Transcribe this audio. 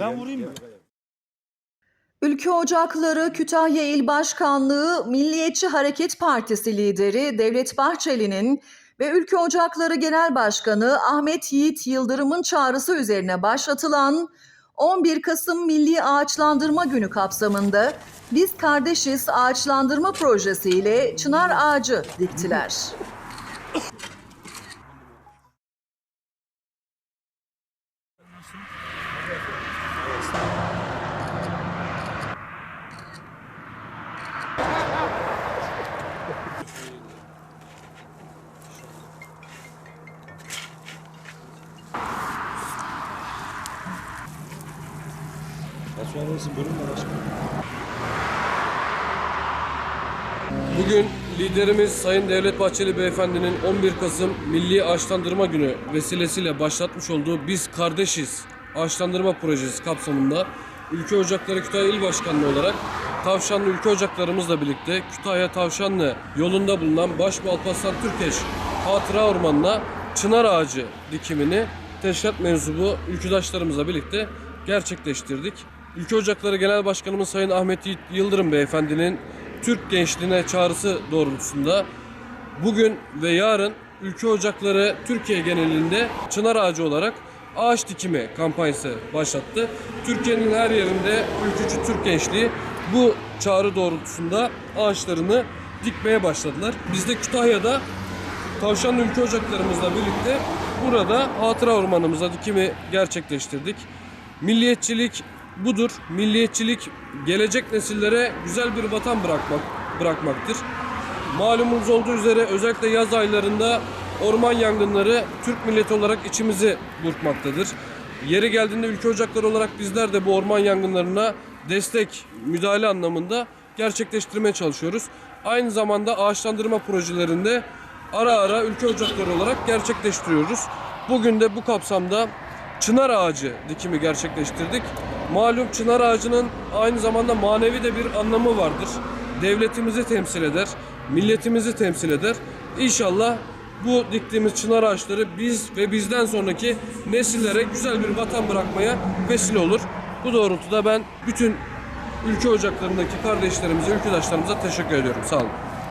Ben vurayım mı? Ülke Ocakları Kütahya İl Başkanlığı Milliyetçi Hareket Partisi lideri Devlet Bahçeli'nin ve Ülke Ocakları Genel Başkanı Ahmet Yiğit Yıldırım'ın çağrısı üzerine başlatılan 11 Kasım Milli Ağaçlandırma Günü kapsamında Biz Kardeşiz Ağaçlandırma Projesi ile çınar ağacı diktiler. Başkanımızın bölümle başkanı. Bugün liderimiz Sayın Devlet Bahçeli Beyefendi'nin 11 Kasım Milli Ağaçlandırma Günü vesilesiyle başlatmış olduğu Biz Kardeşiz Ağaçlandırma Projesi kapsamında Ülke Ocakları Kütahya İl Başkanlığı olarak Tavşanlı Ülke Ocaklarımızla birlikte Kütahya Tavşanlı yolunda bulunan Başbuğ Alparslan Türkeş Hatıra Ormanı'na çınar ağacı dikimini teşkilat mensubu ülküdaşlarımızla birlikte gerçekleştirdik. Ülke Ocakları Genel Başkanımız Sayın Ahmet Yıldırım Beyefendi'nin Türk gençliğine çağrısı doğrultusunda bugün ve yarın Ülke Ocakları Türkiye genelinde çınar ağacı olarak ağaç dikimi kampanyası başlattı. Türkiye'nin her yerinde ülkücü Türk gençliği bu çağrı doğrultusunda ağaçlarını dikmeye başladılar. Biz de Kütahya'da Tavşanlı Ülke Ocaklarımızla birlikte burada hatıra ormanımıza dikimi gerçekleştirdik. Milliyetçilik budur. Milliyetçilik gelecek nesillere güzel bir vatan bırakmak bırakmaktır. Malumunuz olduğu üzere özellikle yaz aylarında orman yangınları Türk milleti olarak içimizi burkmaktadır. Yeri geldiğinde ülke ocakları olarak bizler de bu orman yangınlarına destek, müdahale anlamında gerçekleştirmeye çalışıyoruz. Aynı zamanda ağaçlandırma projelerinde ara ara ülke ocakları olarak gerçekleştiriyoruz. Bugün de bu kapsamda çınar ağacı dikimi gerçekleştirdik. Malum çınar ağacının aynı zamanda manevi de bir anlamı vardır. Devletimizi temsil eder, milletimizi temsil eder. İnşallah bu diktiğimiz çınar ağaçları biz ve bizden sonraki nesillere güzel bir vatan bırakmaya vesile olur. Bu doğrultuda ben bütün ülke ocaklarındaki kardeşlerimize, ülküdaşlarımıza teşekkür ediyorum. Sağ olun.